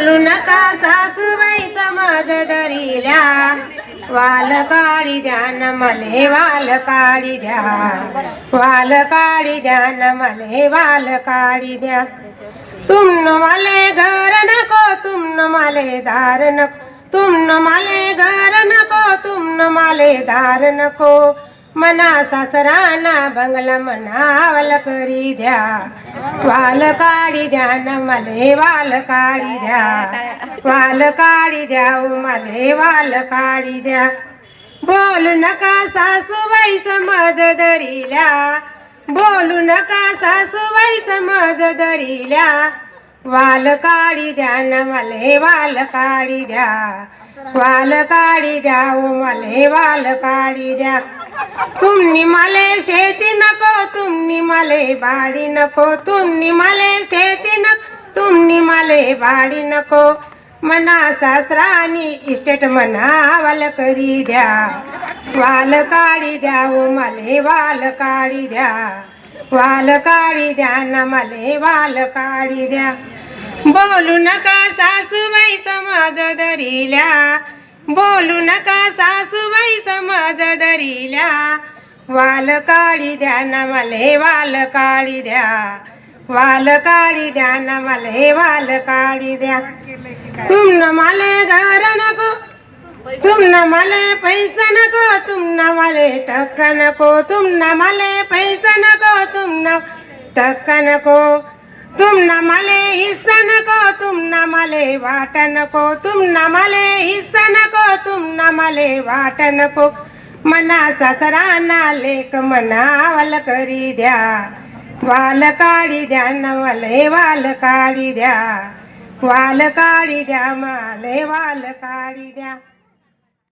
बोलू नका सासूबाई समाज दरील्या वाल काळी ध्यान मले वाल काळी द्या. वाल काळी ध्यान मले वाल काळी द्या. तुम माले घर नको तुम न माले दार नको. तुम माले घर नको तुम न माले दार नको. मना सासराना बंगला मनावल करी द्या. वाल काढी द्या न मले वाल काढी द्या. वाल काढी द्या मले वाल काढी द्या. बोलू नका सासूबाई समज दरिल्या बोलू नका सासूबाई समज दरिल्या वाल काळी द्या न मले वाल काळी द्या. वाल काळी द्या ओ मले वाल काळी द्या. तुम्ही मले शेती नको तुम्ही मले बाडी नको. तुम्ही मले शेती नको तुम्ही मले बाडी नको. मना सासरानी इस्टेट मनावाल करी द्या. वाल काळी द्या ओ मले वाल काळी द्या. वाल काढी द्या न मले वाल काढी द्या. बोलू नका सासूबाई समाज दरील्या. बोलू नका सासूबाई समाज दरील्या. वाल काढी द्या न मले वाल काढी द्या. वाल काढी द्या न मले वाल काढी द्या तुम न मले घर नको. तुमना मले पैसा नको तुमना मले टक्क नको तुमना मले पैसा नको तुमना न टक्क नको. तुमना मले हिस्सा नको तुमना मले वाट नको. तुमना मले हिस्सा नको तुमना मले वाट नको. मना सासराना लेक मनावल करी द्या. वाल काढी द्या नवले मले वाल काढी द्या. वाल काढी द्या माले वाल काढी द्या.